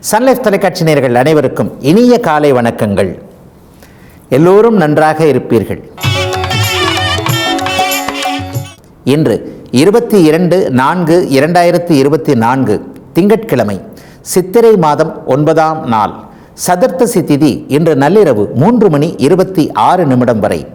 Sun Life தொலைக்காட்சி நேர்கள் அனைவருக்கும் இனிய காலை வணக்கங்கள். எல்லோரும் நன்றாக இருப்பீர்கள். இன்று இருபத்தி இரண்டு நான்கு இரண்டாயிரத்தி இருபத்தி நான்கு திங்கட்கிழமை சித்திரை மாதம் ஒன்பதாம் நாள். சதுர்த்தசி திதி இன்று நள்ளிரவு மூன்று மணி இருபத்தி ஆறு நிமிடம் வரை.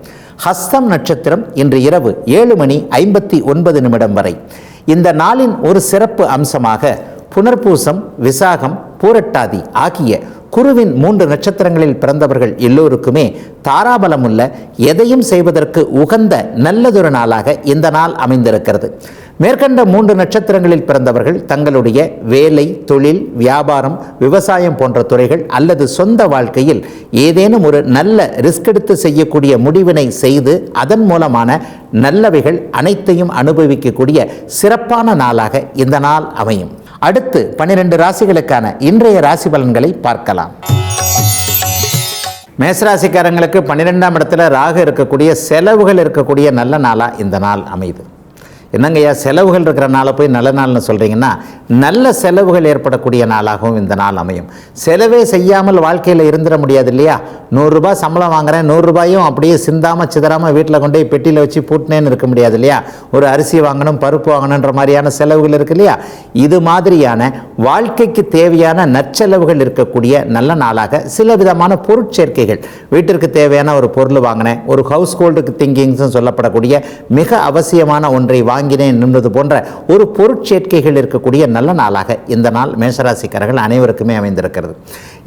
ஹஸ்தம் நட்சத்திரம் இன்று இரவு ஏழு மணி ஐம்பத்தி ஒன்பது நிமிடம் வரை. இந்த நாளின் ஒரு சிறப்பு அம்சமாக புனர்பூசம் விசாகம் பூரட்டாதி ஆகிய குருவின் மூன்று நட்சத்திரங்களில் பிறந்தவர்கள் எல்லோருக்குமே தாராபலமுள்ள எதையும் செய்வதற்கு உகந்த நல்லதொரு நாளாக இந்த நாள் அமைந்திருக்கிறது. மேற்கண்ட மூன்று நட்சத்திரங்களில் பிறந்தவர்கள் தங்களுடைய வேலை தொழில் வியாபாரம் விவசாயம் போன்ற துறைகள் அல்லது சொந்த வாழ்க்கையில் ஏதேனும் ஒரு நல்ல ரிஸ்க் எடுத்து செய்யக்கூடிய முடிவினை செய்து அதன் மூலமான நல்லவைகள் அனைத்தையும் அனுபவிக்கக்கூடிய சிறப்பான நாளாக இந்த நாள் அமையும். அடுத்து பன்னிரண்டு ராசிகளுக்கான இன்றைய ராசி பலன்களை பார்க்கலாம். மேசராசிக்காரங்களுக்கு பன்னிரெண்டாம் இடத்துல ராக இருக்கக்கூடிய செலவுகள் இருக்கக்கூடிய நல்ல நாளாக இந்த நாள் அமைது என்னங்கய்யா செலவுகள் இருக்கிற நாளை போய் நல்ல நாள்னு சொல்கிறீங்கன்னா நல்ல செலவுகள் ஏற்படக்கூடிய நாளாகவும் இந்த நாள் அமையும். செலவே செய்யாமல் வாழ்க்கையில் இருந்துட முடியாது இல்லையா? நூறுரூபா சம்பளம் வாங்குறேன் நூறுரூபாயும் அப்படியே சிந்தாமல் சிதறாமல் வீட்டில் கொண்டு போய் பெட்டியில் வச்சு பூட்டினேன்னு இருக்க முடியாது இல்லையா? ஒரு அரிசி வாங்கணும் பருப்பு வாங்கணுன்ற மாதிரியான செலவுகள் இருக்கு இல்லையா? இது மாதிரியான வாழ்க்கைக்கு தேவையான நற்செலவுகள் இருக்கக்கூடிய நல்ல நாளாக சில விதமான பொருட்சேர்க்கைகள். வீட்டிற்கு தேவையான ஒரு பொருள் வாங்கினேன் ஒரு ஹவுஸ் ஹோல்டுக்கு திங்கிங்ஸும் சொல்லப்படக்கூடிய மிக அவசியமான ஒன்றை வாங்கினேன் என்பது போன்ற ஒரு பொருட்சேர்க்கைகள் இருக்கக்கூடிய நல்ல நாளாக இந்த நாள் மேஷராசிக்காரர்கள் அனைவருக்குமே அமைந்திருக்கிறது.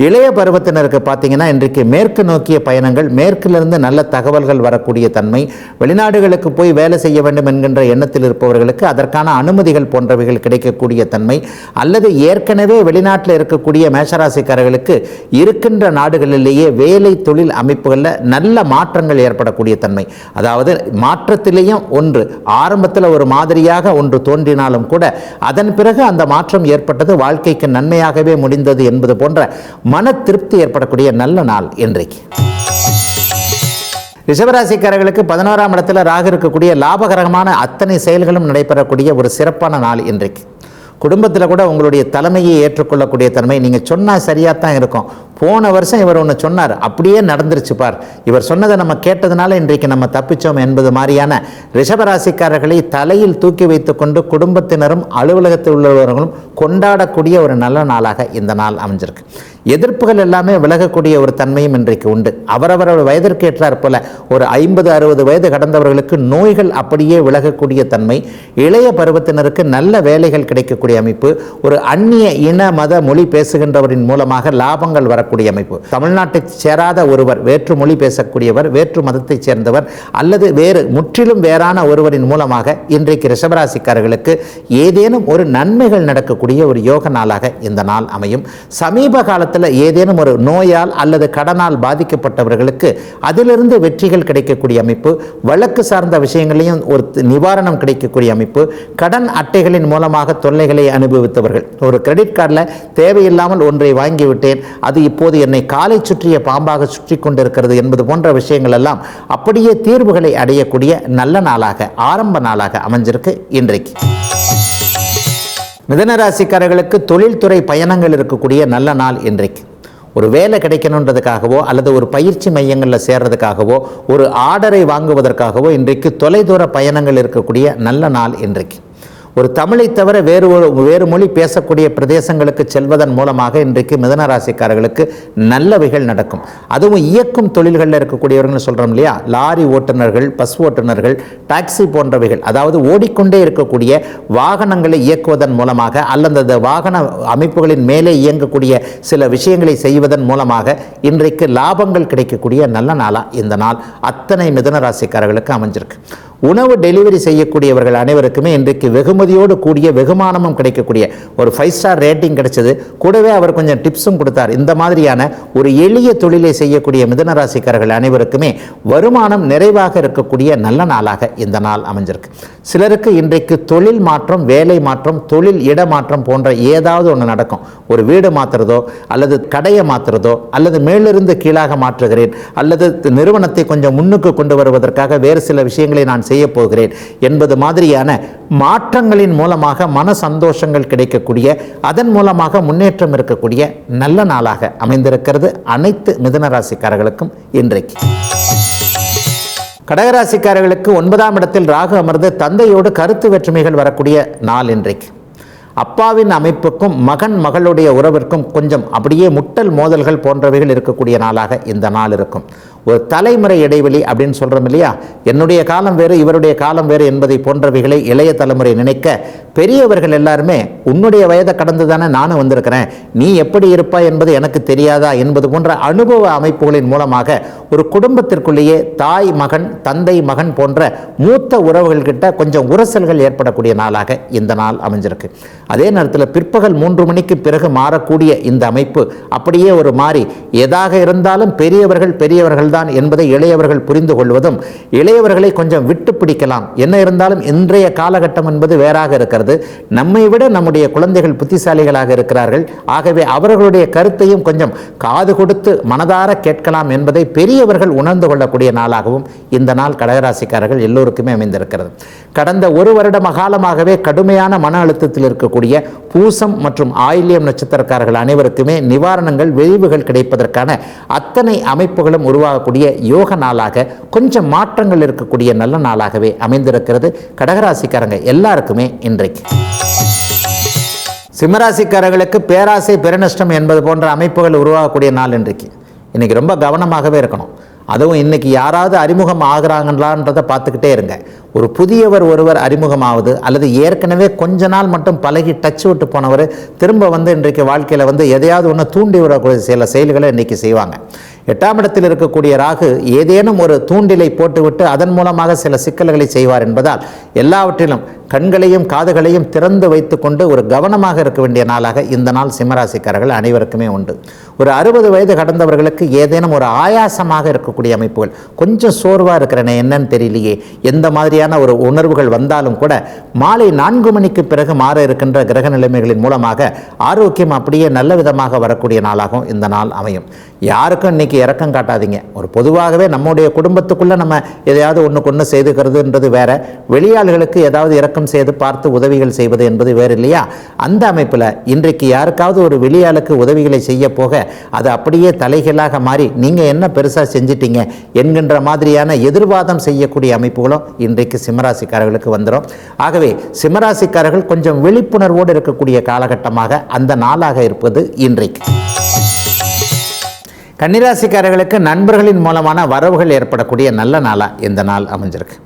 இளைய பருவத்தினருக்கு பார்த்தீங்கன்னா இன்றைக்கு மேற்கு நோக்கிய பயணங்கள் மேற்கிலிருந்து நல்ல தகவல்கள் வரக்கூடிய தன்மை வெளிநாடுகளுக்கு போய் வேலை செய்ய வேண்டும் என்கின்ற எண்ணத்தில் இருப்பவர்களுக்கு அதற்கான அனுமதிகள் போன்றவைகள் கிடைக்கக்கூடிய தன்மை அல்லது ஏற்கனவே வெளிநாட்டில் இருக்கக்கூடிய மேஷராசிக்காரர்களுக்கு இருக்கின்ற நாடுகளிலேயே வேலை தொழில் அமைப்புகளில் நல்ல மாற்றங்கள் ஏற்படக்கூடிய தன்மை. அதாவது மாற்றத்திலேயும் ஒன்று ஆரம்பத்தில் ஒரு மாதிரியாக ஒன்று தோன்றினாலும் கூட அதன் பிறகு அந்த மாற்றம் ஏற்பட்டது வாழ்க்கைக்கு நன்மையாகவே முடிந்தது என்பது போன்ற மன திருப்தி ஏற்படக்கூடிய நல்ல நாள் இன்றைக்கு. ரிஷபராசிக்காரர்களுக்கு பதினோராம் இடத்துல ராகு இருக்கக்கூடிய லாபகரமான அத்தனை செயல்களும் நடைபெறக்கூடிய ஒரு சிறப்பான நாள் இன்றைக்கு. குடும்பத்தில் கூட உங்களுடைய தலைமையை ஏற்றுக்கொள்ளக்கூடிய தன்மை நீங்கள் சொன்னால் சரியாக தான் இருக்கும். போன வருஷம் இவர் ஒன்று சொன்னார். அப்படியே நடந்துருச்சு பார். இவர் சொன்னதை நம்ம கேட்டதுனால இன்றைக்கு நம்ம தப்பிச்சோம் என்பது மாதிரியான ரிஷபராசிக்காரர்களை தலையில் தூக்கி வைத்துக்கொண்டு குடும்பத்தினரும் அலுவலகத்தில் உள்ளவர்களும் கொண்டாடக்கூடிய ஒரு நல்ல நாளாக இந்த நாள் அமைஞ்சிருக்கு. எதிர்ப்புகள் எல்லாமே விலகக்கூடிய ஒரு தன்மையும் இன்றைக்கு உண்டு. அவரவரோட வயதிற்கு ஏற்றாற் போல ஒரு ஐம்பது அறுபது வயது கடந்தவர்களுக்கு நோய்கள் அப்படியே விலகக்கூடிய தன்மை இளைய பருவத்தினருக்கு நல்ல வேலைகள் கிடைக்கக்கூடிய அமைப்பு ஒரு அந்நிய இன மத மொழி பேசுகின்றவரின் மூலமாக லாபங்கள் வர வரக்கூடிய அமைப்பு. தமிழ்நாட்டை சேராத ஒருவர் வேற்று மொழி பேசக்கூடியவர் வேற்று மதத்தைச் சேர்ந்தவர் அல்லது வேறு முற்றிலும் வேறான ஒருவரின் மூலமாக இன்றைக்கு ரிஷபராசிக்காரர்களுக்கு ஏதேனும் ஒரு நன்மைகள் நடக்கக்கூடிய ஒரு யோக நாளாக இந்த நாள் அமையும். சமீப காலத்தில் ஏதேனும் ஒரு நோயால் அல்லது கடனால் பாதிக்கப்பட்டவர்களுக்கு அதிலிருந்து வெற்றிகள் கிடைக்கக்கூடிய அமைப்பு வழக்கு சார்ந்த விஷயங்களையும் ஒரு நிவாரணம் கிடைக்கக்கூடிய அமைப்பு கடன் அட்டைகளின் மூலமாக தொல்லைகளை அனுபவித்தவர்கள். ஒரு கிரெடிட் கார்டில் தேவையில்லாமல் ஒன்றை வாங்கிவிட்டேன் அது இப்போது என்னை காலை சுற்றிய பாம்பாக சுற்றி கொண்டிருக்கிறது என்பது போன்ற விஷயங்கள் எல்லாம் அப்படியே தீர்வுகளை அடையக்கூடிய நல்ல நாளாக ஆரம்ப நாளாக அமைஞ்சிருக்கு இன்றைக்கு. மிதனராசிக்காரர்களுக்கு தொழில்துறை பயணங்கள் இருக்கக்கூடிய நல்ல நாள் இன்றைக்கு. ஒரு வேலை கிடைக்கணுன்றதுக்காகவோ அல்லது ஒரு பயிற்சி மையங்களில் சேர்றதுக்காகவோ ஒரு ஆர்டரை வாங்குவதற்காகவோ இன்றைக்கு தொலைதூர பயணங்கள் இருக்கக்கூடிய நல்ல நாள் இன்றைக்கு. ஒரு தமிழை தவிர வேறு ஒரு வேறு மொழி பேசக்கூடிய பிரதேசங்களுக்கு செல்வதன் மூலமாக இன்றைக்கு மிதன ராசிக்காரர்களுக்கு நல்லவைகள் நடக்கும். அதுவும் இயக்கும் தொழில்களில் இருக்கக்கூடியவர்கள் சொல்கிறோம் இல்லையா? லாரி ஓட்டுநர்கள் பஸ் ஓட்டுநர்கள் டாக்ஸி போன்றவைகள். அதாவது ஓடிக்கொண்டே இருக்கக்கூடிய வாகனங்களை இயக்குவதன் மூலமாக அல்லது அந்த வாகன அமைப்புகளின் மேலே இயங்கக்கூடிய சில விஷயங்களை செய்வதன் மூலமாக இன்றைக்கு லாபங்கள் கிடைக்கக்கூடிய நல்ல நாளாக இந்த நாள் அத்தனை மிதன ராசிக்காரர்களுக்கு அமைஞ்சிருக்கு. உணவு டெலிவரி செய்யக்கூடியவர்கள் அனைவருக்குமே இன்றைக்கு வெகுமதியோடு கூடிய வெகுமானமும் கிடைக்கக்கூடிய ஒரு ஃபைவ் ஸ்டார் ரேட்டிங் கிடைச்சது. கூடவே அவர் கொஞ்சம் டிப்ஸும் கொடுத்தார். இந்த மாதிரியான ஒரு எளிய தொழிலை செய்யக்கூடிய மிதன ராசிக்காரர்கள் அனைவருக்குமே வருமானம் நிறைவாக இருக்கக்கூடிய நல்ல நாளாக இந்த நாள் அமைஞ்சிருக்கு. சிலருக்கு இன்றைக்கு தொழில் மாற்றம் வேலை மாற்றம் தொழில் இடமாற்றம் போன்ற ஏதாவது ஒன்று நடக்கும். ஒரு வீடு மாற்றுறதோ அல்லது கடையை மாற்றுறதோ அல்லது மேலிருந்து கீழாக மாற்றுகிறேன் அல்லது நிறுவனத்தை கொஞ்சம் முன்னுக்கு கொண்டு வருவதற்காக வேறு சில விஷயங்களை நான் செய்ய போகிறேன் என்பது மாதிரியான மாற்றங்களின் மூலமாக மன சந்தோஷங்கள் கிடைக்கக்கூடிய அதன் மூலமாக முன்னேற்றம் இருக்கக்கூடிய நல்ல நாளாக அமைந்திருக்கிறது அனைத்து மிதனராசிக்காரர்களுக்கும் இன்றைக்கு. கடகராசிக்காரர்களுக்கு ஒன்பதாம் இடத்தில் ராகு அமர்ந்து தந்தையோடு கருத்து வேற்றுமைகள் வரக்கூடிய நாள் இன்றைக்கு. அப்பாவின் அமைப்புக்கும் மகன் மகளுடைய உறவிற்கும் கொஞ்சம் அப்படியே முட்டல் மோதல்கள் போன்றவைகள் இருக்கக்கூடிய நாளாக இந்த நாள் இருக்கும். ஒரு தலைமுறை இடைவெளி அப்படின்னு சொல்கிறோம் இல்லையா? என்னுடைய காலம் வேறு இவருடைய காலம் வேறு என்பதை போன்றவைகளை இளைய தலைமுறை நினைக்க பெரியவர்கள் எல்லாருமே உன்னுடைய வயதை கடந்து தானே நானும் வந்திருக்கிறேன். நீ எப்படி இருப்பாய் என்பது எனக்கு தெரியாதா என்பது போன்ற அனுபவ அமைப்புகளின் மூலமாக ஒரு குடும்பத்திற்குள்ளேயே தாய் மகன் தந்தை மகன் போன்ற மூத்த உறவுகள்கிட்ட கொஞ்சம் உரசல்கள் ஏற்படக்கூடிய நாளாக இந்த நாள் அமைஞ்சிருக்கு. அதே நேரத்தில் பிற்பகல் மூன்று மணிக்கு பிறகு மாறக்கூடிய இந்த அமைப்பு அப்படியே ஒரு மாறி. எதாக இருந்தாலும் பெரியவர்கள் பெரியவர்கள் தான் என்பதை இளையவர்கள் புரிந்து கொள்வதும் இளையவர்களை கொஞ்சம் விட்டு பிடிக்கலாம் என்ன இருந்தாலும் இன்றைய காலகட்டம் என்பது வேறாக இருக்கிறது. நம்மை விட நம்முடைய குழந்தைகள் புத்திசாலிகளாக இருக்கிறார்கள். ஆகவே அவர்களுடைய கருத்தையும் கொஞ்சம் காது கொடுத்து மனதார கேட்கலாம் என்பதை பெரியவர்கள் உணர்ந்து கொள்ளக்கூடிய நாளாகவும் இந்த நாள் கடகராசிக்காரர்கள் எல்லோருக்குமே அமைந்திருக்கிறது. கடந்த ஒரு வருட காலமாகவே கடுமையான மன அழுத்தத்தில் இருக்கக்கூடிய பூசம் மற்றும் ஆயில்யம் நட்சத்திரக்காரர்கள் அனைவருக்குமே நிவாரணங்கள் விளைவுகள் கிடைப்பதற்கான அத்தனை அமைப்புகளும் உருவாகக்கூடிய யோக நாளாக கொஞ்சம் மாற்றங்கள் இருக்கக்கூடிய நல்ல நாளாகவே அமைந்திருக்கிறது. கடகராசிக்காரங்க எல்லாருக்குமே இன்றைக்கு. சிம்மராசிக்காரர்களுக்கு பேராசை பெருநஷ்டம் என்பது போன்ற அமைப்புகள் உருவாகக்கூடிய நாள் இன்றைக்கு. இன்னைக்கு ரொம்ப கவனமாகவே இருக்கணும். அதுவும் இன்னைக்கு யாராவது அறிமுகம் ஆகிறாங்களான்றதை பார்த்துக்கிட்டே இருங்க. ஒரு புதியவர் ஒருவர் அறிமுகமாவது அல்லது ஏற்கனவே கொஞ்ச நாள் மட்டும் பழகி டச் விட்டு போனவர் திரும்ப வந்து இன்றைக்கு வாழ்க்கையில் வந்து எதையாவது ஒன்று தூண்டி விடக்கூடிய சில செயல்களை இன்றைக்கி செய்வாங்க. எட்டாம் இடத்தில் இருக்கக்கூடிய ராகு ஏதேனும் ஒரு தூண்டிலை போட்டுவிட்டு அதன் மூலமாக சில சிக்கல்களை செய்வார் என்பதால் எல்லாவற்றிலும் கண்களையும் காதுகளையும் திறந்து வைத்துக்கொண்டு ஒரு கவனமாக இருக்க வேண்டிய நாளாக இந்த நாள் சிம்மராசிக்காரர்கள் அனைவருக்குமே உண்டு. ஒரு அறுபது வயது கடந்தவர்களுக்கு ஏதேனும் ஒரு ஆயாசமாக இருக்கக்கூடிய அமைப்புகள் கொஞ்சம் சோர்வாக இருக்கிறனே என்னன்னு தெரியலையே எந்த மாதிரியான ஒரு உணர்வுகள் வந்தாலும் கூட மாலை நான்கு மணிக்கு பிறகு மாற இருக்கின்ற கிரக நிலைமைகளின் மூலமாக ஆரோக்கியம் அப்படியே நல்ல விதமாக வரக்கூடிய நாளாகவும் இந்த நாள் அமையும். யாருக்கும் இன்னைக்கு இறக்கம் காட்டாதீங்க. ஒரு பொதுவாகவே நம்முடைய குடும்பத்துக்குள்ளே நம்ம எதையாவது ஒன்றுக்கு ஒன்று செய்துக்கிறதுன்றது வேற. வெளியாள்களுக்கு ஏதாவது இறக்கம் செய்து பார்த்து உதவிகள் செய்வது என்பது வேறு இல்லையா அந்த அமைப்பில் இன்றைக்கு யாருக்காவது ஒரு வெளியாளுக்கு உதவிகளை செய்ய போக அது அப்படியே தலைகளாக மாறி நீங்கள் என்ன பெருசாக செஞ்சிட்டீங்க என்கின்ற மாதிரியான எதிர்வாதம் செய்யக்கூடிய அமைப்புகளும் இன்றைக்கு சிம்மராசிக்காரர்களுக்கு வந்துடும் ஆகவே சிம்மராசிக்காரர்கள் கொஞ்சம் விழிப்புணர்வோடு இருக்கக்கூடிய காலகட்டமாக அந்த நாளாக இருப்பது இன்றைக்கு. கன்னிராசிக்காரர்களுக்கு நண்பர்களின் மூலமான வரவுகள் ஏற்படக்கூடிய நல்ல நாளாக இந்த நாள் அமைஞ்சிருக்கு.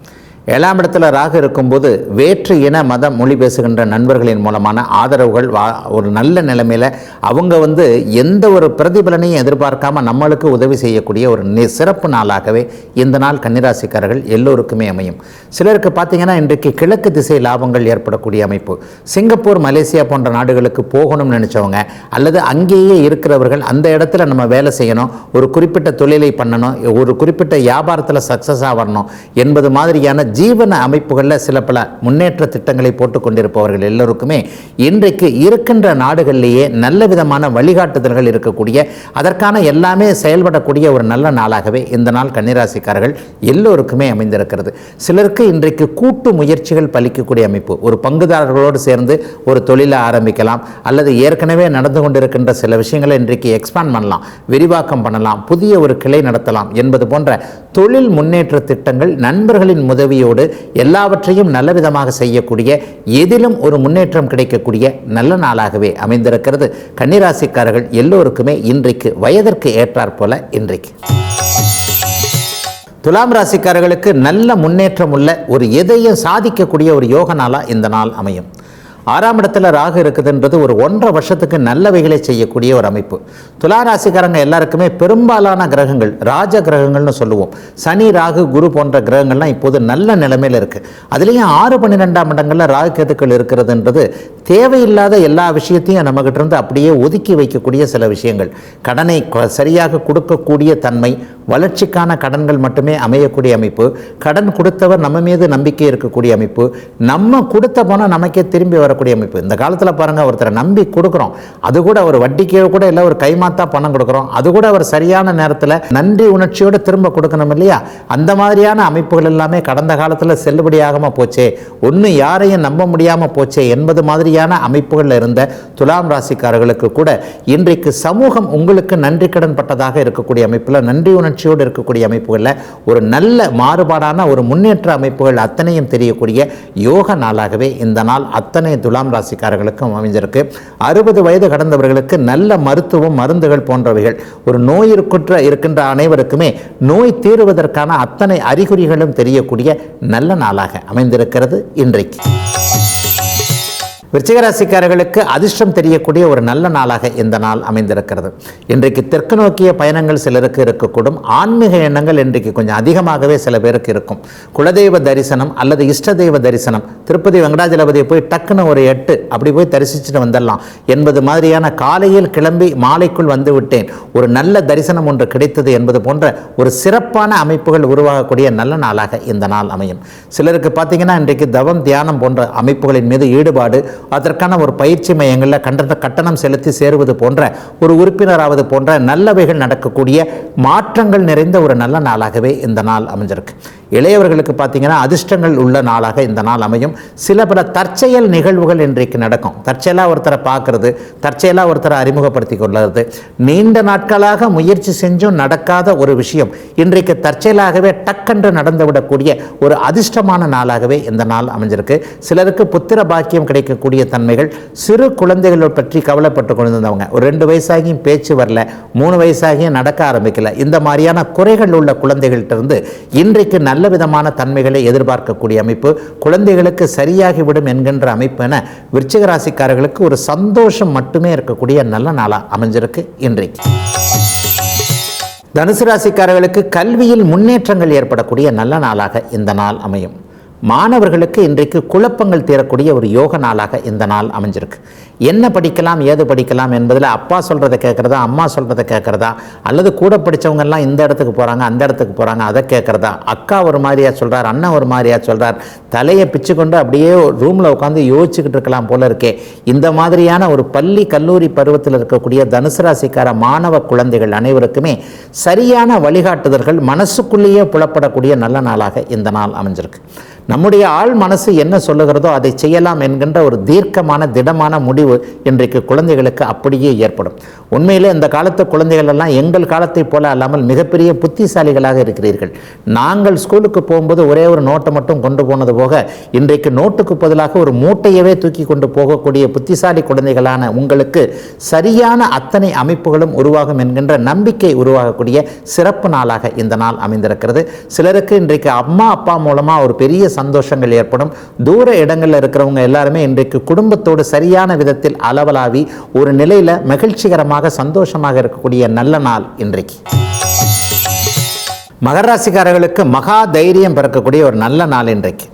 ஏழாம் இடத்துல ராகு இருக்கும்போது வேற்று இன மத மொழி பேசுகின்ற நண்பர்களின் மூலமான ஆதரவுகள் வா ஒரு நல்ல நிலைமையில் அவங்க வந்து எந்த ஒரு பிரதிபலனையும் எதிர்பார்க்காம நம்மளுக்கு உதவி செய்யக்கூடிய ஒரு நி சிறப்பு நாளாகவே இந்த நாள் கன்னிராசிக்காரர்கள் எல்லோருக்குமே அமையும். சிலருக்கு பார்த்தீங்கன்னா இன்றைக்கு கிழக்கு திசை லாபங்கள் ஏற்படக்கூடிய அமைப்பு. சிங்கப்பூர் மலேசியா போன்ற நாடுகளுக்கு போகணும்னு நினச்சவங்க அல்லது அங்கேயே இருக்கிறவர்கள் அந்த இடத்துல நம்ம வேலை செய்யணும் ஒரு குறிப்பிட்ட தொழிலை பண்ணணும் ஒரு குறிப்பிட்ட வியாபாரத்தில் சக்ஸஸாக வரணும் என்பது மாதிரியான ஜீவன அமைப்புகளில் சில பல முன்னேற்ற திட்டங்களை போட்டு கொண்டிருப்பவர்கள் எல்லோருக்குமே இன்றைக்கு இருக்கின்ற நாடுகளிலேயே நல்ல விதமான வழிகாட்டுதல்கள் இருக்கக்கூடிய அதற்கான எல்லாமே செயல்படக்கூடிய ஒரு நல்ல நாளாகவே இந்த நாள் கன்னிராசிக்காரர்கள் எல்லோருக்குமே அமைந்திருக்கிறது. சிலருக்கு இன்றைக்கு கூட்டு முயற்சிகள் பலிக்கக்கூடிய அமைப்பு. ஒரு பங்குதாரர்களோடு சேர்ந்து ஒரு தொழிலை ஆரம்பிக்கலாம் அல்லது ஏற்கனவே நடந்து கொண்டிருக்கின்ற சில விஷயங்களை இன்றைக்கு எக்ஸ்பேண்ட் பண்ணலாம் விரிவாக்கம் பண்ணலாம் புதிய ஒரு கிளை நடத்தலாம் என்பது போன்ற தொழில் முன்னேற்ற திட்டங்கள் நண்பர்களின் உதவியோடு நம்பிக்கையோடு எல்லாவற்றையும் நல்ல விதமாக செய்யக்கூடிய எதிலும் ஒரு முன்னேற்றம் கிடைக்கக்கூடிய நல்ல நாளாகவே அமைந்திருக்கிறது. கன்னிராசிக்காரர்கள் எல்லோருக்குமே இன்றைக்கு வயதிற்கு ஏற்றாற் போல இன்றைக்கு. துலாம் ராசிக்காரர்களுக்கு நல்ல முன்னேற்றம் உள்ள ஒரு எதையும் சாதிக்கக்கூடிய ஒரு யோக நாளாக இந்த நாள் அமையும். ஆறாம் இடத்துல ராகு இருக்குதுன்றது ஒரு ஒன்றரை வருஷத்துக்கு நல்லவைகளை செய்யக்கூடிய ஒரு அமைப்பு. துலா ராசிக்காரங்க எல்லாருக்குமே பெரும்பாலான கிரகங்கள் ராஜ கிரகங்கள்னு சொல்லுவோம். சனி ராகு குரு போன்ற கிரகங்கள்லாம் இப்போது நல்ல நிலைமையில் இருக்குது அதுலேயும் ஆறு பன்னிரெண்டாம் இடங்களில் ராகு கேதுக்கள் இருக்கிறதுன்றது தேவையில்லாத எல்லா விஷயத்தையும் நம்மகிட்ட இருந்து அப்படியே ஒதுக்கி வைக்கக்கூடிய சில விஷயங்கள். கடனை சரியாக கொடுக்கக்கூடிய தன்மை வளர்ச்சிக்கான கடன்கள் மட்டுமே அமையக்கூடிய அமைப்பு கடன் கொடுத்தவர் நம்ம மீது நம்பிக்கை இருக்கக்கூடிய அமைப்பு நம்ம கொடுத்த பணம் நமக்கே திரும்பி வரக்கூடிய அமைப்பு. இந்த காலத்தில் பாருங்கள் ஒருத்தரை நம்பி கொடுக்குறோம். அது கூட ஒரு வட்டிக்கு கூட இல்லை ஒரு கைமாத்தா பணம் கொடுக்குறோம். அது கூட அவர் சரியான நேரத்தில் நன்றி உணர்ச்சியோடு திரும்ப கொடுக்கணும் இல்லையா? அந்த மாதிரியான அமைப்புகள் எல்லாமே கடந்த காலத்தில் செல்லுபடியாகாமல் போச்சே. ஒன்று யாரையும் நம்ப முடியாமல் போச்சே என்பது மாதிரியான அமைப்புகளில் இருந்த துலாம் ராசிக்காரர்களுக்கு கூட இன்றைக்கு சமூகம் உங்களுக்கு நன்றி கடன் பட்டதாக இருக்கக்கூடிய அமைப்பில் நன்றி உணர்ச்சியோடு இருக்கக்கூடிய அமைப்புகளில் ஒரு நல்ல மாறுபாடான ஒரு முன்னேற்ற அமைப்புகள் அத்தனையும் தெரியக்கூடிய யோக நாளாகவே இந்த நாள் அத்தனை துலாம் ராசிக்காரர்களுக்கும் அமைஞ்சிருக்கு. அறுபது வயது கடந்தவர்களுக்கு நல்ல மருத்துவம் மருந்துகள் போன்றவைகள் ஒரு நோய் நோயிருக்குற்ற இருக்கின்ற அனைவருக்குமே நோய் தீருவதற்கான அத்தனை அறிகுறிகளும் தெரியக்கூடிய நல்ல நாளாக அமைந்திருக்கிறது இன்றைக்கு. விருச்சிகராசிக்காரர்களுக்கு அதிர்ஷ்டம் தெரியக்கூடிய ஒரு நல்ல நாளாக இந்த நாள் அமைந்திருக்கிறது. இன்றைக்கு தெற்கு நோக்கிய பயணங்கள் சிலருக்கு இருக்கக்கூடும். ஆன்மீக எண்ணங்கள் இன்றைக்கு கொஞ்சம் அதிகமாகவே சில பேருக்கு இருக்கும். குலதெய்வ தரிசனம் அல்லது இஷ்ட தெய்வ தரிசனம். திருப்பதி வெங்கடாஜலபதியை போய் டக்குன்னு ஒரு எட்டு அப்படி போய் தரிசிச்சுட்டு வந்துடலாம். என்பது மாதிரியான காலையில் கிளம்பி மாலைக்குள் வந்து விட்டேன். ஒரு நல்ல தரிசனம் ஒன்று கிடைத்தது என்பது போன்ற ஒரு சிறப்பான அமைப்புகள் உருவாகக்கூடிய நல்ல நாளாக இந்த நாள் அமையும். சிலருக்கு பார்த்தீங்கன்னா இன்றைக்கு தவம் தியானம் போன்ற அமைப்புகளின் மீது ஈடுபாடு அதற்கான ஒரு பயிற்சி மையங்களில் கண்டன கட்டணம் செலுத்தி சேருவது போன்ற ஒரு உறுப்பினராவது போன்ற நல்லவைகள் நடக்கக்கூடிய மாற்றங்கள் நிறைந்த ஒரு நல்ல நாளாகவே இந்த நாள் அமைஞ்சிருக்கு. இளையவர்களுக்கு பார்த்தீங்கன்னா அதிர்ஷ்டங்கள் உள்ள நாளாக இந்த நாள் அமையும். சில பல தற்செயல் நிகழ்வுகள் இன்றைக்கு நடக்கும். தற்செயலாக ஒருத்தரை பார்க்கறது தற்செயலாக ஒருத்தரை அறிமுகப்படுத்தி கொள்வது. நீண்ட நாட்களாக முயற்சி செஞ்சும் நடக்காத ஒரு விஷயம். இன்றைக்கு தற்செயலாகவே டக்கென்று நடந்துவிடக்கூடிய ஒரு அதிர்ஷ்டமான நாளாகவே இந்த நாள் அமைஞ்சிருக்கு. சிலருக்கு புத்திர பாக்கியம் கிடைக்கக்கூடிய தன்மைகள் சிறு குழந்தைகளை பற்றி கவலைப்பட்டு கொண்டிருந்தவங்க. ஒரு ரெண்டு வயசாகியும் பேச்சு வரல மூணு வயசாகியும் நடக்க ஆரம்பிக்கல. இந்த மாதிரியான குறைகள் உள்ள குழந்தைகள்கிட்ட இருந்து இன்றைக்கு நல்ல நல்ல விதமான தன்மைகளை எதிர்பார்க்கக்கூடிய அமைப்பு குழந்தைகளுக்கு சரியாகிவிடும் என்கின்ற அமைப்பு என விருச்சிக ராசிக்காரர்களுக்கு ஒரு சந்தோஷம் மட்டுமே இருக்கக்கூடிய நல்ல நாளாக அமைஞ்சிருக்கு இன்றைக்கு. தனுசு ராசிக்காரர்களுக்கு கல்வியில் முன்னேற்றங்கள் ஏற்படக்கூடிய நல்ல நாளாக இந்த நாள் அமையும். மாணவர்களுக்கு இன்றைக்கு குழப்பங்கள் தீரக்கூடிய ஒரு யோக நாளாக இந்த நாள் அமைஞ்சிருக்கு. என்ன படிக்கலாம் ஏது படிக்கலாம் என்பதில் அப்பா சொல்கிறத கேட்குறதா அம்மா சொல்கிறத கேட்குறதா அல்லது கூட படித்தவங்கெல்லாம் இந்த இடத்துக்கு போகிறாங்க அந்த இடத்துக்கு போகிறாங்க அதை கேட்குறதா? அக்கா ஒரு மாதிரியா சொல்கிறார் அண்ணன் ஒரு மாதிரியா சொல்கிறார் தலையை பிச்சு கொண்டு அப்படியே ரூமில் உட்காந்து யோசிச்சுக்கிட்டு இருக்கலாம் போல இருக்கே. இந்த மாதிரியான ஒரு பள்ளி கல்லூரி பருவத்தில் இருக்கக்கூடிய தனுசு ராசிக்கார மாணவ குழந்தைகள் அனைவருக்குமே சரியான வழிகாட்டுதல்கள் மனசுக்குள்ளேயே புலப்படக்கூடிய நல்ல நாளாக இந்த நாள் அமைஞ்சிருக்கு. நம்முடைய ஆள் மனசு என்ன சொல்லுகிறதோ அதை செய்யலாம் என்கின்ற ஒரு தீர்க்கமான திடமான முடிவு இன்றைக்கு குழந்தைகளுக்கு அப்படியே ஏற்படும். உண்மையிலே இந்த காலத்து குழந்தைகள் எல்லாம் எங்கள் காலத்தை போல அல்லாமல் மிகப்பெரிய புத்திசாலிகளாக இருக்கிறீர்கள். நாங்கள் ஸ்கூலுக்கு போகும்போது ஒரே ஒரு நோட்டை மட்டும் கொண்டு போனது போக இன்றைக்கு நோட்டுக்கு பதிலாக ஒரு மூட்டையவே தூக்கி கொண்டு போகக்கூடிய புத்திசாலி குழந்தைகளான உங்களுக்கு சரியான அத்தனை அமைப்புகளும் உருவாகும் என்கின்ற நம்பிக்கை உருவாகக்கூடிய சிறப்பு நாளாக இந்த நாள் அமைந்திருக்கிறது. சிலருக்கு இன்றைக்கு அம்மா அப்பா மூலமாக ஒரு பெரிய சந்தோஷங்கள் ஏற்படும். தூர இடங்களில் இருக்கிறவங்க எல்லாருமே இன்றைக்கு குடும்பத்தோடு சரியான விதத்தில் அளவலாவி ஒரு நிலையில் மகிழ்ச்சிகரமாக சந்தோஷமாக இருக்கக்கூடிய நல்ல நாள் இன்றைக்கு. மகராசிக்காரர்களுக்கு மகா தைரியம் பிறக்கக்கூடிய ஒரு நல்ல நாள் இன்றைக்கு.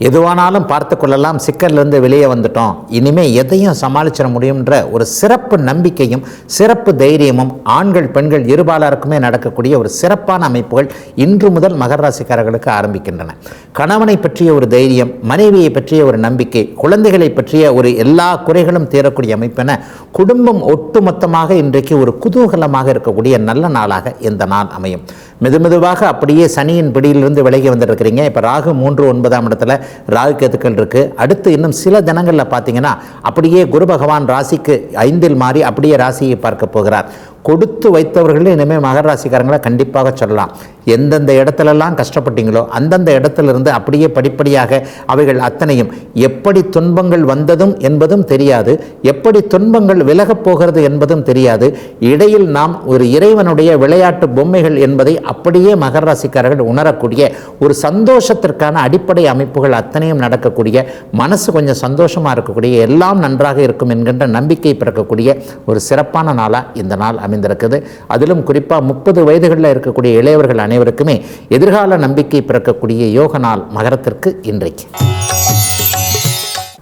எதுவானாலும் பார்த்து கொள்ளலாம். சிக்கல்லேருந்து வெளியே வந்துட்டோம். இனிமேல் எதையும் சமாளிச்சிட முடியுன்ற ஒரு சிறப்பு நம்பிக்கையும் சிறப்பு தைரியமும் ஆண்கள் பெண்கள் இருபாலருக்குமே நடக்கக்கூடிய ஒரு சிறப்பான அமைப்புகள் இன்று முதல் மகர ராசிக்காரர்களுக்கு ஆரம்பிக்கின்றன. கணவனை பற்றிய ஒரு தைரியம் மனைவியை பற்றிய ஒரு நம்பிக்கை குழந்தைகளை பற்றிய ஒரு எல்லா குறைகளும் தீரக்கூடிய அமைப்பென குடும்பம் ஒட்டுமொத்தமாக இன்றைக்கு ஒரு குதூகலமாக இருக்கக்கூடிய நல்ல நாளாக இந்த நாள் அமையும். மெதுமெதுவாக அப்படியே சனியின் பிடியிலிருந்து விலகி வந்திருக்கிறீங்க இப்போ ராகு மூன்று ஒன்பதாம் இடத்துல ராகு கேத்துக்கள் இருக்குது அடுத்து இன்னும் சில தினங்களில் பார்த்தீங்கன்னா அப்படியே குரு பகவான் ராசிக்கு ஐந்தில் மாறி அப்படியே ராசியை பார்க்க போகிறார். கொடுத்து வைத்தவர்களே இனிமேல் மகர ராசிக்காரங்களை கண்டிப்பாக சொல்லலாம். எந்தெந்த இடத்துலலாம் கஷ்டப்பட்டீங்களோ அந்தந்த இடத்துலேருந்து அப்படியே படிப்படியாக அவைகள் அத்தனையும் எப்படி துன்பங்கள் வந்ததும் என்பதும் தெரியாது எப்படி துன்பங்கள் விலகப் போகிறது என்பதும் தெரியாது. இடையில் நாம் ஒரு இறைவனுடைய விளையாட்டு பொம்மைகள் என்பதை அப்படியே மகர ராசிக்காரர்கள் உணரக்கூடிய ஒரு சந்தோஷத்திற்கான அடிப்படை அமைப்புகள் அத்தனையும் நடக்கக்கூடிய மனசு கொஞ்சம் சந்தோஷமாக இருக்கக்கூடிய எல்லாம் நன்றாக இருக்கும் என்கின்ற நம்பிக்கை பிறக்கக்கூடிய ஒரு சிறப்பான நாளாக இந்த நாள் அமைந்திருக்குது அதிலும் குறிப்பாக முப்பது வயதுகளில் இருக்கக்கூடிய இளையவர்கள் அனைவருக்குமே எதிர்கால நம்பிக்கை பிறக்கக்கூடிய யோக நாள் மகரத்திற்கு இன்றைக்கு.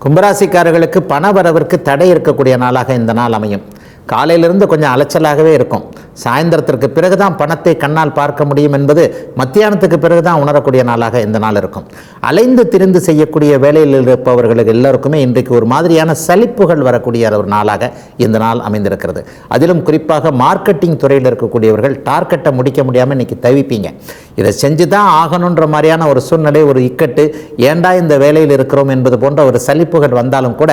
கும்பராசிக்காரர்களுக்கு பண வரவிற்கு தடை இருக்கக்கூடிய நாளாக இந்த நாள் அமையும். காலையிலிருந்து கொஞ்சம் அலைச்சலாகவே இருக்கும். சாயந்தரத்திற்கு பிறகு தான் பணத்தை கண்ணால் பார்க்க முடியும் என்பது மத்தியானத்துக்கு பிறகு தான் உணரக்கூடிய நாளாக இந்த நாள் இருக்கும். அலைந்து திரிந்து செய்யக்கூடிய வேலையில் இருப்பவர்களுக்கு எல்லோருக்குமே இன்றைக்கு ஒரு மாதிரியான சலிப்புகள் வரக்கூடிய ஒரு நாளாக இந்த நாள் அமைந்திருக்கிறது. அதிலும் குறிப்பாக மார்க்கெட்டிங் துறையில் இருக்கக்கூடியவர்கள் டார்கெட்டை முடிக்க முடியாமல் இன்னைக்கு தவிப்பீங்க. இதை செஞ்சு தான் ஆகணுன்ற மாதிரியான ஒரு சூழ்நிலை ஒரு இக்கட்டு ஏண்டா இந்த வேலையில் இருக்கிறோம் என்பது போன்ற ஒரு சலிப்புகள் வந்தாலும் கூட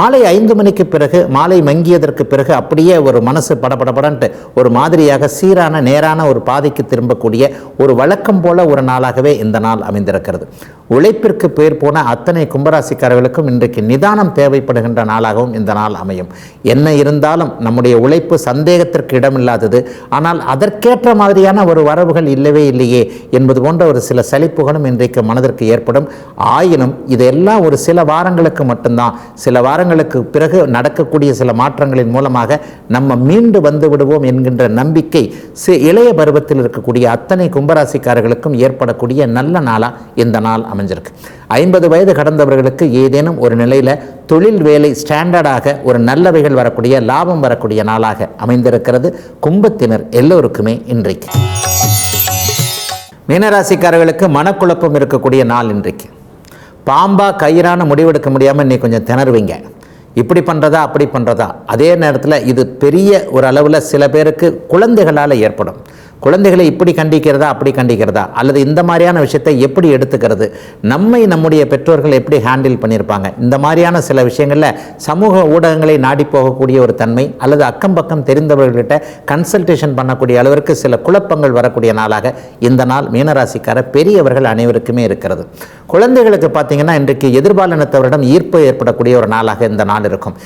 மாலை ஐந்து மணிக்கு பிறகு மாலை மங்கியதற்கு பிறகு அப்படியே ஒரு மனசு படபடபடன்ட்டு ஒரு மாதிரியாக சீரான நேரான ஒரு பாதைக்கு திரும்பக்கூடிய ஒரு வழக்கம் போல ஒரு நாளாகவே இந்த நாள் அமைந்திருக்கிறது. உழைப்பிற்கு பேர் போன அத்தனை கும்பராசிக்காரர்களுக்கும் இன்றைக்கு நிதானம் தேவைப்படுகின்ற நாளாகவும் இந்த நாள் அமையும். என்ன இருந்தாலும் நம்முடைய உழைப்பு சந்தேகத்திற்கு இடமில்லாதது. ஆனால் அதற்கேற்ற மாதிரியான ஒரு வரவுகள் இல்லவே இல்லையே என்பது போன்ற ஒரு சில சலிப்புகளும் இன்றைக்கு மனதிற்கு ஏற்படும். ஆயினும் இதெல்லாம் ஒரு சில வாரங்களுக்கு மட்டும்தான். சில வாரங்களுக்கு பிறகு நடக்கக்கூடிய சில மாற்றங்களின் மூலமாக நம்ம மீண்டு வந்து விடுவோம் என்கின்ற நம்பிக்கை. சி இளைய பருவத்தில் இருக்கக்கூடிய அத்தனை கும்பராசிக்காரர்களுக்கும் ஏற்படக்கூடிய நல்ல நாளாக இந்த நாள் அமைஞ்சிருக்கு. ஐம்பது வயது கடந்தவர்களுக்கு ஏதேனும் ஒரு நிலையில் தொழில் வேலை ஸ்டாண்டர்டாக ஒரு நல்லவைகள் வரக்கூடிய லாபம் வரக்கூடிய நாளாக அமைந்திருக்கிறது. கும்பத்தினர் எல்லோருக்குமே இன்றைக்கு. மீனராசிக்காரர்களுக்கு மனக்குழப்பம் இருக்கக்கூடிய நாள் இன்றைக்கு. பாம்பா கயிறான முடிவெடுக்க முடியாமல் இன்னைக்கு கொஞ்சம் திணறுவீங்க. இப்படி பண்ணுறதா அப்படி பண்ணுறதா அதே நேரத்தில் இது பெரிய ஒரு அளவில் சில பேருக்கு குழந்தைகளால் ஏற்படும். குழந்தைகளை இப்படி கண்டிக்கிறதா அப்படி கண்டிக்கிறதா? அல்லது இந்த மாதிரியான விஷயத்தை எப்படி எடுத்துக்கிறது? நம்மை நம்முடைய பெற்றோர்கள் எப்படி ஹேண்டில் பண்ணியிருப்பாங்க? இந்த மாதிரியான சில விஷயங்களில் சமூக ஊடகங்களை நாடி போகக்கூடிய ஒரு தன்மை அல்லது அக்கம் பக்கம் தெரிந்தவர்கள்கிட்ட கன்சல்டேஷன் பண்ணக்கூடிய அளவிற்கு சில குழப்பங்கள் வரக்கூடிய நாளாக இந்த நாள் மீனராசிக்கார பெரியவர்கள் அனைவருக்குமே இருக்கிறது. குழந்தைகளுக்கு பார்த்தீங்கன்னா இன்றைக்கு எதிர்பாலினத்தவரிடம் ஈர்ப்பு ஏற்படக்கூடிய ஒரு நாளாக இந்த நாள் இருக்கும்.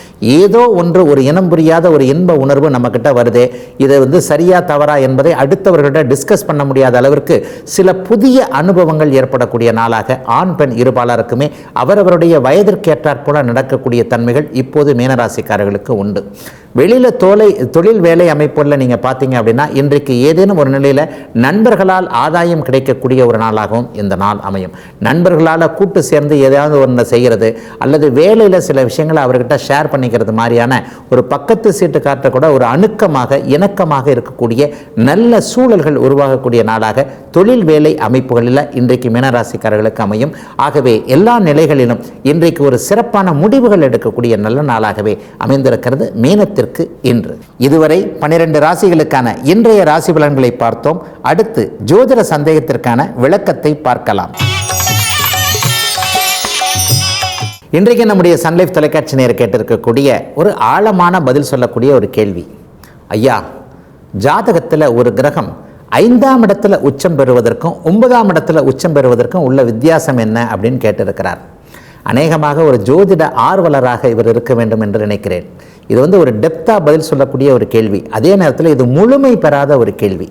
ஏதோ ஒன்று ஒரு இனம் புரியாத ஒரு இன்ப உணர்வு நம்மக்கிட்ட வருதே. இதை வந்து சரியா தவறா என்பதை அடுத்தவர்களிட டிஸ்கஸ் பண்ண முடியாத அளவிற்கு சில புதிய அனுபவங்கள் ஏற்படக்கூடிய நாளாக ஆண் பெண் இருபாலருக்குமே அவரவருடைய வயதிற்கேற்றாற்போல நடக்கக்கூடிய தன்மைகள் இப்போது மீனராசிக்காரர்களுக்கு உண்டு. வெளியில் தோலை தொழில் வேலை அமைப்புகளில் நீங்கள் பார்த்தீங்க அப்படின்னா இன்றைக்கு ஏதேனும் ஒரு நிலையில் நண்பர்களால் ஆதாயம் கிடைக்கக்கூடிய ஒரு நாளாகவும் இந்த நாள் அமையும். நண்பர்களால் கூட்டு சேர்ந்து ஏதாவது ஒன்று செய்கிறது அல்லது வேலையில் சில விஷயங்களை அவர்கிட்ட ஷேர் பண்ணிக்கிறது மாதிரியான ஒரு பக்கத்து சீட்டு காட்ட கூட ஒரு அணுக்கமாக இணக்கமாக இருக்கக்கூடிய நல்ல சூழல்கள் உருவாகக்கூடிய நாளாக தொழில் வேலை அமைப்புகளில் இன்றைக்கு மீனராசிக்காரர்களுக்கு அமையும். ஆகவே எல்லா நிலைகளிலும் இன்றைக்கு ஒரு சிறப்பான முடிவுகள் எடுக்கக்கூடிய நல்ல நாளாகவே அமைந்திருக்கிறது. மீனத்திற்கு இன்று. இதுவரை பனிரெண்டு ராசிகளுக்கான இன்றைய ராசி பலன்களை பார்த்தோம். அடுத்து ஜோதிட சந்தேகத்திற்கான விளக்கத்தை பார்க்கலாம். இன்றைக்கு நம்முடைய சன்லைஃப் தொலைக்காட்சி நேர் கேட்டிருக்கக்கூடிய ஒரு ஆழமான பதில் சொல்லக்கூடிய ஒரு கேள்வி. ஐயா ஜாதகத்தில் ஒரு கிரகம் ஐந்தாம் இடத்துல உச்சம் பெறுவதற்கும் ஒன்பதாம் இடத்துல உச்சம் பெறுவதற்கும் உள்ள வித்தியாசம் என்ன அப்படின்னு கேட்டிருக்கிறார். அநேகமாக ஒரு ஜோதிட ஆர்வலராக இவர் இருக்க வேண்டும் என்று நினைக்கிறேன். இது வந்து ஒரு டெப்த்தாக பதில் சொல்லக்கூடிய ஒரு கேள்வி. அதே நேரத்தில் இது முழுமை பெறாத ஒரு கேள்வி.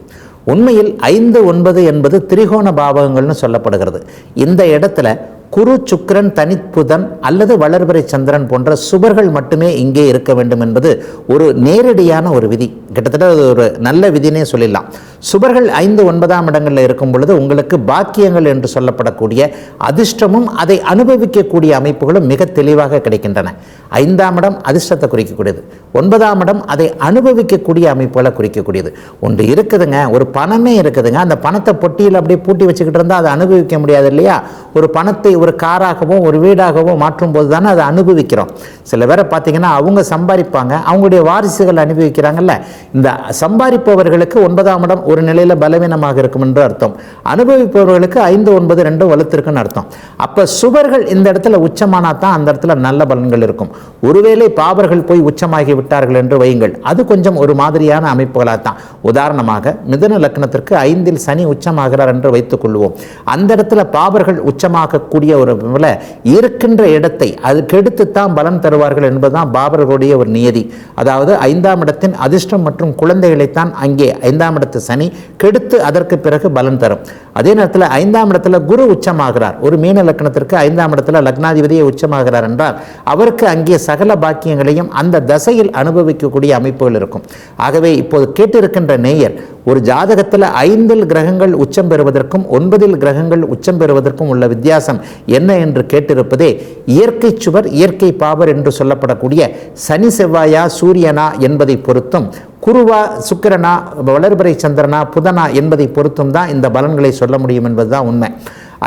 உண்மையில் ஐந்து ஒன்பது என்பது திரிகோண பாவகங்கள்னு சொல்லப்படுகிறது. இந்த இடத்துல குரு சுக்கரன் தனிப்புதன் அல்லது வளர்பிறை சந்திரன் போன்ற சுபர்கள் மட்டுமே இங்கே இருக்க வேண்டும் என்பது ஒரு நேரடியான ஒரு விதி. கிட்டத்தட்ட அது ஒரு நல்ல விதினே சொல்லிடலாம். சுபர்கள் ஐந்து ஒன்பதாம் இடங்களில் இருக்கும் பொழுது உங்களுக்கு பாக்கியங்கள் என்று சொல்லப்படக்கூடிய அதிர்ஷ்டமும் அதை அனுபவிக்கக்கூடிய அமைப்புகளும் மிக தெளிவாக கிடைக்கின்றன. ஐந்தாம் இடம் அதிர்ஷ்டத்தை குறிக்கக்கூடியது. ஒன்பதாம் இடம் அதை அனுபவிக்கக்கூடிய அமைப்புகளை குறிக்கக்கூடியது. ஒன்று இருக்குதுங்க ஒரு பணமே இருக்குதுங்க. அந்த பணத்தை பொட்டியில் அப்படியே பூட்டி வச்சுக்கிட்டு இருந்தால் அதை அனுபவிக்க முடியாது இல்லையா? ஒரு பணத்தை ஒரு காராகவும் ஒரு வீடாகவோ மாற்றும்போது தானே அதை அனுபவிக்கிறோம். சில பேரை பார்த்தீங்கன்னா அவங்க சம்பாதிப்பாங்க அவங்களுடைய வாரிசுகள் அனுபவிக்கிறாங்கல்ல. இந்த சம்பாதிப்பவர்களுக்கு ஒன்பதாம் இடம் ஒரு நிலையில் பலவீனமாக இருக்கும் என்று அர்த்தம். அனுபவிப்பவர்களுக்கு ஐந்து ஒன்பது ரெண்டும் வலுத்திருக்குன்னு அர்த்தம். அப்போ சுவர்கள் இந்த இடத்துல உச்சமானா தான் அந்த இடத்துல நல்ல பலன்கள் இருக்கும். ஒருவேளை பாவர்கள் போய் உச்சமாகி விட்டார்கள் என்று வையுங்கள். அது கொஞ்சம் ஒரு மாதிரியான அமைப்புகளாக தான். உதாரணமாக மிதன லக்னத்திற்கு ஐந்தில் சனி உச்சமாகிறார் என்று வைத்துக் கொள்வோம். அந்த இடத்துல பாவர்கள் உச்சமாகக்கூடிய ஒரு போல இருக்கின்ற இடத்தை அதுக்கு தான் பலன் தருவார்கள் என்பதுதான் பாபர்களுடைய ஒரு நியதி. அதாவது ஐந்தாம் இடத்தின் அதிர்ஷ்டம் மற்றும் குழந்தைகளைத்தான் அங்கே ஐந்தாம் இடத்து சனி கெடுத்து அதற்கு பிறகு பலன் தரும். அதே நேரத்தில் ஐந்தாம் இடத்துல குரு உச்சமாகிறார். ஒரு மீன லக்னத்திற்கு ஐந்தாம் இடத்துல லக்னாதிபதியை உச்சமாகிறார் என்றால் அவருக்கு அங்கே சகல பாக்கியங்களையும் அந்த தசையில் அனுபவிக்கக்கூடிய அமைப்புகள் இருக்கும். ஆகவே இப்போது கேட்டிருக்கின்ற நேயர் ஒரு ஜாதகத்தில் ஐந்தில் கிரகங்கள் உச்சம் பெறுவதற்கும் ஒன்பதில் கிரகங்கள் உச்சம் பெறுவதற்கும் உள்ள வித்தியாசம் என்ன என்று கேட்டிருப்பதே இயற்கை சுவர் இயற்கை பாவர் என்று சொல்லப்படக்கூடிய சனி செவ்வாயா சூரியனா என்பதை பொறுத்தும் குருவா சுக்கிரனா வளர்பிறை சந்திரனா புதனா என்பதை பொறுத்தும் தான் இந்த பலன்களை சொல்ல முடியும் என்பதுதான் உண்மை.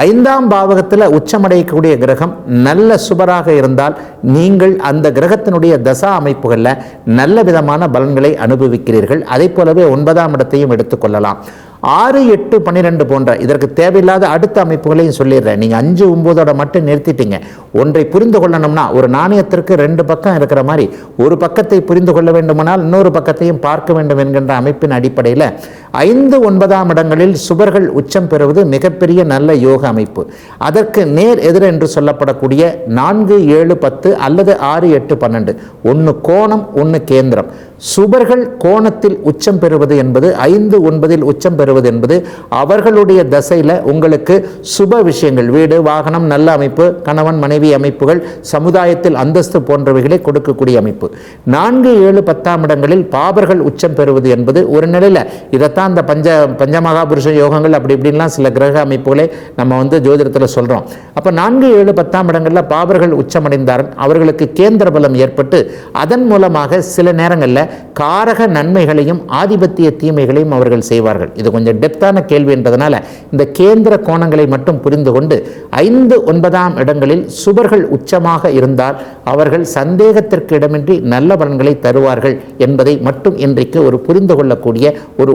ஐந்தாம் பாவகத்தில் உச்சமடையக்கூடிய கிரகம் நல்ல சுபராக இருந்தால் நீங்கள் அந்த கிரகத்தினுடைய தசா அமைப்புகளில் நல்ல விதமான பலன்களை அனுபவிக்கிறீர்கள். அதை போலவே ஒன்பதாம் இடத்தையும் எடுத்துக்கொள்ளலாம் ஆறு எட்டு பன்னிரெண்டு போன்ற இதற்கு தேவையில்லாத அடுத்த அமைப்புகளையும் சொல்லிடுறேன். நீங்கள் அஞ்சு ஒம்போதோட மட்டும் நிறுத்திட்டீங்க. ஒன்றை புரிந்து கொள்ளணும்னா ஒரு நாணயத்திற்கு ரெண்டு பக்கம் இருக்கிற மாதிரி ஒரு பக்கத்தை புரிந்து கொள்ள வேண்டுமானால் இன்னொரு பக்கத்தையும் பார்க்க வேண்டும் என்கின்ற அமைப்பின் அடிப்படையில் ஐந்து ஒன்பதாம் இடங்களில் சுபர்கள் உச்சம் பெறுவது மிகப்பெரிய நல்ல யோக அமைப்பு. அதற்கு நேர் எதிர் என்று சொல்லப்படக்கூடிய நான்கு ஏழு பத்து அல்லது ஆறு எட்டு பன்னெண்டு. ஒன்று கோணம் ஒன்று கேந்திரம். சுபர்கள் கோணத்தில் உச்சம் பெறுவது என்பது ஐந்து ஒன்பதில் உச்சம் பெறுவது என்பது அவர்களுடைய தசையில் உங்களுக்கு சுப விஷயங்கள். வீடு வாகனம் நல்ல அமைப்பு கணவன் மனைவி அமைப்புகள் சமுதாயத்தில் அந்தஸ்து போன்றவைகளை கொடுக்கக்கூடிய அமைப்பு. நான்கு ஏழு பத்தாம் இடங்களில் பாபர்கள் உச்சம் பெறுவது என்பது ஒரு நிலையில் இதை தான் அந்த பஞ்ச பஞ்சமகாபுருஷ யோகங்கள் அப்படி இப்படின்லாம் சில கிரக அமைப்புகளை நம்ம வந்து ஜோதிடத்தில் சொல்கிறோம் அப்போ நான்கு ஏழு பத்தாம் இடங்களில் பாபர்கள் உச்சமடைந்தார் அவர்களுக்கு கேந்திர பலம் ஏற்பட்டு அதன் மூலமாக சில நேரங்களில் காரக நன்மைகளையும் ஆதிபத்திய தீமைகளையும் அவர்கள் செய்வார்கள். இது கொஞ்சம் டெப்தான கேள்வி என்பதனால இந்த கேந்திர கோணங்களை மட்டும் புரிந்து கொண்டு ஐந்து ஒன்பதாம் இடங்களில் சுபர்கள் உச்சமாக இருந்தால் அவர்கள் சந்தேகத்திற்கு இடமின்றி நல்ல பலன்களை தருவார்கள் என்பதை மட்டும் இன்றைக்கு ஒரு புரிந்து கொள்ளக்கூடிய ஒரு